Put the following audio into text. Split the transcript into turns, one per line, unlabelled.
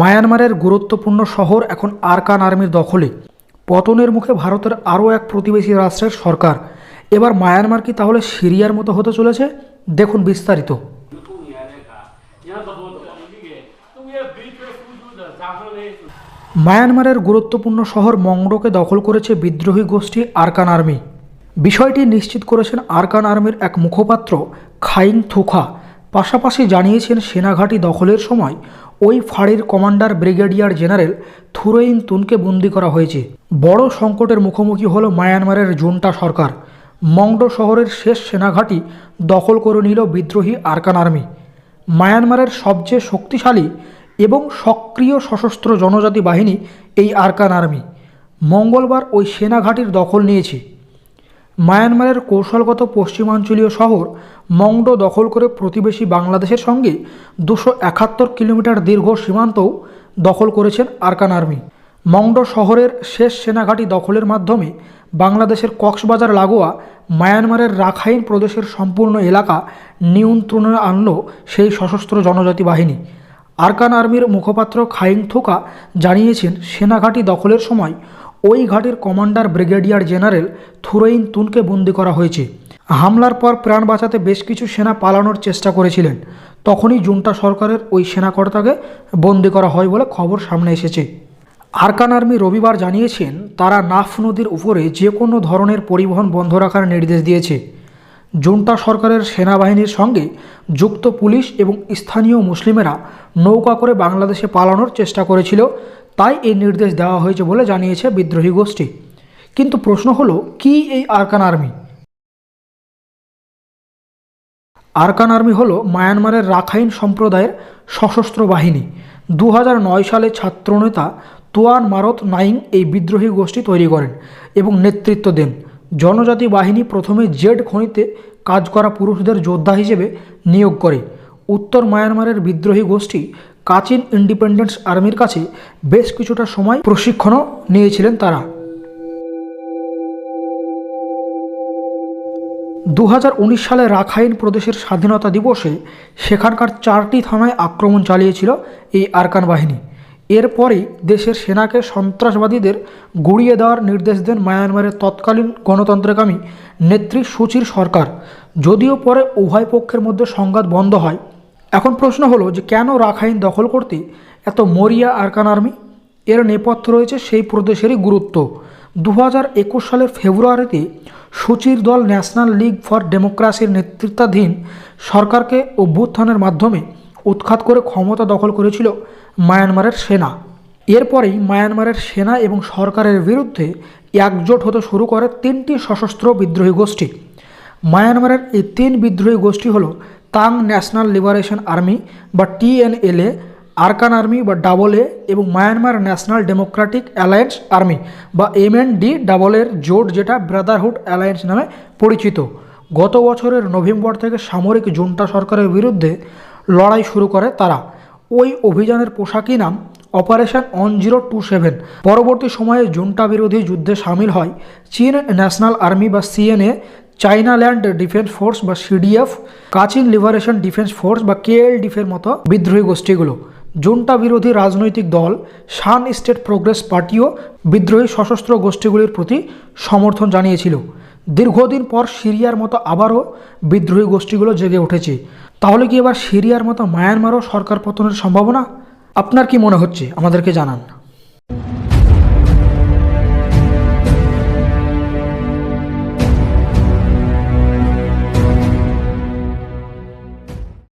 মায়ানমারের গুরুত্বপূর্ণ শহর এখন আরকান আর্মির দখলে। পতনের মুখে ভারতের আরও এক প্রতিবেশী রাষ্ট্রের সরকার। এবার মায়ানমার কি তাহলে সিরিয়ার মতো হতে চলেছে? দেখুন বিস্তারিত। মায়ানমারের গুরুত্বপূর্ণ শহর মংডোকে দখল করেছে বিদ্রোহী গোষ্ঠী আরকান আর্মি। বিষয়টি নিশ্চিত করেছেন আরকান আর্মির এক মুখপাত্র, খাইং থুখা। পাশাপাশি জানিয়েছেন সেনাঘাঁটি দখলের সময় ওই ফাঁড়ির কমান্ডার ব্রিগেডিয়ার জেনারেল থুরৈন তুনকে বন্দি করা হয়েছে। বড় সংকটের মুখোমুখি হল মায়ানমারের জুনটা সরকার। মংডো শহরের শেষ সেনাঘাঁটি দখল করে নিল বিদ্রোহী আরকান আর্মি। মায়ানমারের সবচেয়ে শক্তিশালী এবং সক্রিয় সশস্ত্র জনজাতি বাহিনী এই আরকান আর্মি। মঙ্গলবার ওই সেনাঘাঁটির দখল নিয়েছে। মায়ানমারের কৌশলগত পশ্চিমাঞ্চলীয় শহর মংডো দখল করে প্রতিবেশী বাংলাদেশের সঙ্গে দুশো একাত্তর কিলোমিটার দীর্ঘ সীমান্তও দখল করেছেন আরকান আর্মি। মংডো শহরের শেষ সেনাঘাঁটি দখলের মাধ্যমে বাংলাদেশের কক্সবাজার লাগোয়া মায়ানমারের রাখাইন প্রদেশের সম্পূর্ণ এলাকা নিয়ন্ত্রণে আনল সেই সশস্ত্র জনজাতি বাহিনী। আরকান আর্মির মুখপাত্র খাইং থোকা জানিয়েছেন, সেনাঘাঁটি দখলের সময় ওই ঘাটির কমান্ডার ব্রিগেডিয়ার জেনারেল থুরৈন তুনকে বন্দি করা হয়েছে। হামলার পর প্রাণ বাঁচাতে বেশ কিছু সেনা পালানোর চেষ্টা করেছিলেন। তখনই জুন্টা সরকারের ওই সেনাকর্তাকে বন্দি করা হয় বলে খবর সামনে এসেছে। আরকান আর্মি রবিবার জানিয়েছেন, তারা নাফ নদীর উপরে যে কোনো ধরনের পরিবহন বন্ধ রাখার নির্দেশ দিয়েছে। জুন্টা সরকারের সেনাবাহিনীর সঙ্গে যুক্ত পুলিশ এবং স্থানীয় মুসলিমেরা নৌকা করে বাংলাদেশে পালানোর চেষ্টা করেছিল। তাই এই নির্দেশ দেওয়া হয়েছে বলে জানিয়েছে বিদ্রোহী গোষ্ঠী। কিন্তু প্রশ্ন হলো, কি এই আরকান আর্মি? আরকান আর্মি হলো মায়ানমারের রাখাইন সম্প্রদায়ের সশস্ত্র বাহিনী। দু সালে ছাত্রনেতা তুয়ান মারত নাইং এই বিদ্রোহী গোষ্ঠী তৈরি করেন এবং নেতৃত্ব দেন। জনজাতি বাহিনী প্রথমে জেড খনিতে কাজ করা পুরুষদের যোদ্ধা হিসেবে নিয়োগ করে। উত্তর মায়ানমারের বিদ্রোহী গোষ্ঠী কাচিন ইন্ডিপেন্ডেন্স আর্মির কাছে বেশ কিছুটা সময় প্রশিক্ষণও নিয়েছিলেন তারা। দু হাজার উনিশ সালে রাখাইন প্রদেশের স্বাধীনতা দিবসে সেখানকার চারটি থানায় আক্রমণ চালিয়েছিল এই আরকান বাহিনী। এরপরেই দেশের সেনাকে সন্ত্রাসবাদীদের গুড়িয়ে দেওয়ার নির্দেশ দেন মায়ানমারের তৎকালীন গণতন্ত্রকামী নেত্রী সুচির সরকার। যদিও পরে উভয় পক্ষের মধ্যে সংঘাত বন্ধ হয় এখন প্রশ্ন হলো যে কেন রাখাইন দখল করতে এত মরিয়া আরকান আর্মি? এর নেপথ্য রয়েছে সেই প্রদেশেরই গুরুত্ব। দু হাজার একুশ সালের ফেব্রুয়ারিতে সুচির দল ন্যাশনাল লিগ ফর ডেমোক্রাসির নেতৃত্বাধীন সরকারকে অভ্যুত্থানের মাধ্যমে উৎখাত করে ক্ষমতা দখল করেছিল মায়ানমারের সেনা। এরপরেই মায়ানমারের সেনা এবং সরকারের বিরুদ্ধে একজোট হতে শুরু করে তিনটি সশস্ত্র বিদ্রোহী গোষ্ঠী। মায়ানমারের এই তিন বিদ্রোহী গোষ্ঠী হল তাং ন্যাশনাল লিবারেশন আর্মি বা টিএনএলএ আরকান আর্মি বা ডাবল এ এবং Myanmar national democratic alliance army বা এমএনডি ডাবল এর জোট যেটা ব্রাদারহুড অ্যালায়েন্স নামে পরিচিত। গত বছরের নভেম্বর থেকে সামরিক জুন্টা সরকারের বিরুদ্ধে লড়াই শুরু করে তারা। ওই অভিযানের পোশাকই নাম operation one zero two seven. পরবর্তী সময়ে জুন্টা বিরোধী যুদ্ধে সামিল হয়। চীন ন্যাশনাল আর্মি বা CNA China land defence force বা CDF, Kachin liberation defence force বা কেএলডিফের মতো বিদ্রোহী গোষ্ঠীগুলো। জুন্টা বিরোধী রাজনৈতিক দল, শান স্টেট প্রোগ্রেস পার্টিও বিদ্রোহী সশস্ত্র গোষ্ঠীগুলির প্রতি সমর্থন জানিয়েছিল। দীর্ঘদিন পর সিরিয়ার মতো আবারও বিদ্রোহী গোষ্ঠীগুলো জেগে উঠেছে। তাহলে কি এবার সিরিয়ার মতো মায়ানমারও সরকার পতনের সম্ভাবনা? আপনার কি মনে হচ্ছে? আমাদেরকে জানান।